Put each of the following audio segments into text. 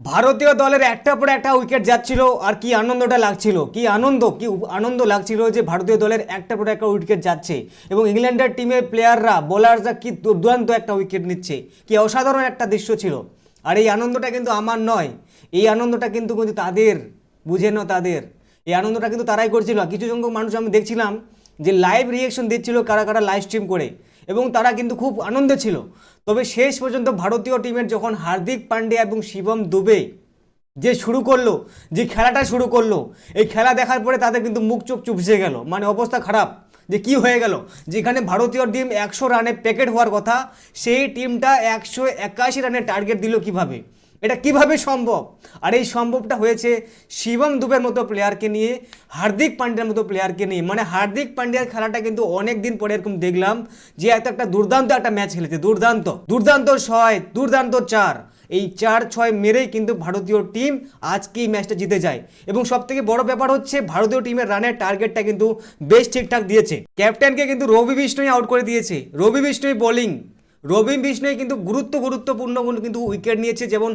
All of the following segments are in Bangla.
ভারতীয় দলের একটা পর একটা উইকেট যাচ্ছিল আর কি আনন্দটা লাগছিল। কি আনন্দ কি আনন্দ লাগছিল যে ভারতীয় দলের একটা পর একটা উইকেট যাচ্ছে এবং ইংল্যান্ডের টিমের প্লেয়াররা বোলাররা কি দুর্দান্ত একটা উইকেট নিচ্ছে। কি অসাধারণ একটা দৃশ্য ছিল। আর এই আনন্দটা কিন্তু আমার নয়। এই আনন্দটা কিন্তু কিন্তু তাদের, বুঝে নাও তাদের। এই আনন্দটা কিন্তু তারাই করছিল। কিছু সংখ্যক মানুষ আমি দেখছিলাম যে লাইভ রিয়েকশন দিচ্ছিল কারা কারা লাইভ স্ট্রিম করে। এবং তারা কিন্তু খুব আনন্দে ছিল। তবে শেষ পর্যন্ত ভারতীয় টিমের যখন হার্দিক পান্ডিয়া এবং শিবম দুবে যে শুরু করল, যে খেলাটা শুরু করল, এই খেলা দেখার পরে তাদের কিন্তু মুখ চোখ চুপসে গেল। মানে অবস্থা খারাপ। যে কি হয়ে গেল? যেখানে ভারতীয় টিম একশো রানে প্যাকেট হওয়ার কথা, সেই টিমটা একশো একাশি রানে টার্গেট দিল কীভাবে? এটা কীভাবে সম্ভব? আর এই সম্ভবটা হয়েছে শিবম দুবের মতো প্লেয়ারকে নিয়ে, হার্দিক পান্ডিয়ার মতো প্লেয়ারকে নিয়ে। মানে হার্দিক পান্ডিয়ার খেলাটা কিন্তু অনেক দিন পরে এরকম দেখলাম যে এত একটা দুর্দান্ত একটা ম্যাচ খেলেছে। দুর্দান্ত। দুর্দান্ত ছয়, দুর্দান্ত চার। এই চার ছয় মেরেই কিন্তু ভারতীয় টিম আজকে এই ম্যাচটা জিতে যায়। এবং সব থেকে বড় ব্যাপার হচ্ছে ভারতীয় টিমের রানের টার্গেটটা কিন্তু বেশ ঠিকঠাক দিয়েছে। ক্যাপ্টেনকে কিন্তু রবি বিষ্ণুই আউট করে দিয়েছে। রবি বিষ্ণুই বোলিং রবি বিষ্ণয় কিন্তু গুরুত্ব গুরুত্বপূর্ণ কিন্তু উইকেট নিয়েছে, যেমন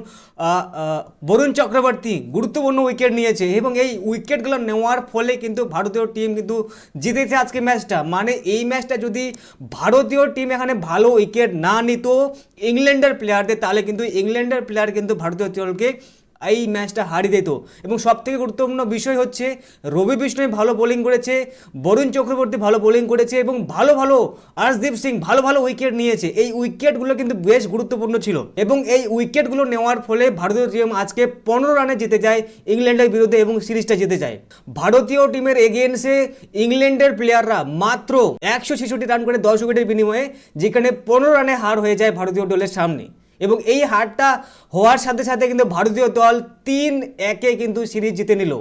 বরুণ চক্রবর্তী গুরুত্বপূর্ণ উইকেট নিয়েছে এবং এই উইকেটগুলো নেওয়ার ফলে কিন্তু ভারতীয় টিম কিন্তু জিতেছে আজকে ম্যাচটা। মানে এই ম্যাচটা যদি ভারতীয় টিম এখানে ভালো উইকেট না নিত ইংল্যান্ডের প্লেয়ারদের তাহলে কিন্তু ইংল্যান্ডের প্লেয়ার কিন্তু ভারতীয় দলকে এই ম্যাচটা হারিয়ে দিত এবং সবথেকে গুরুত্বপূর্ণ বিষয় হচ্ছে, রবি বিষ্ণুই ভালো বোলিং করেছে, বরুণ চক্রবর্তী ভালো বোলিং করেছে এবং ভালো ভালো আর্শদীপ সিং ভালো ভালো উইকেট নিয়েছে। এই উইকেটগুলো কিন্তু বেশ গুরুত্বপূর্ণ ছিল। এবং এই উইকেটগুলো নেওয়ার ফলে ভারতীয় টিম আজকে পনেরো রানে জিতে যায় ইংল্যান্ডের বিরুদ্ধে এবং সিরিজটা জিতে যায়। ভারতীয় টিমের এগেন্সে ইংল্যান্ডের প্লেয়াররা মাত্র একশো ছেষট্টি রান করে দশ উইকেটের বিনিময়ে, যেখানে পনেরো রানে হার হয়ে যায় ভারতীয় দলের সামনে। এবং এই হারটা হওয়ার সাথে সাথে কিন্তু ভারতীয় দল তিন একে কিন্তু সিরিজ জিতে নিল।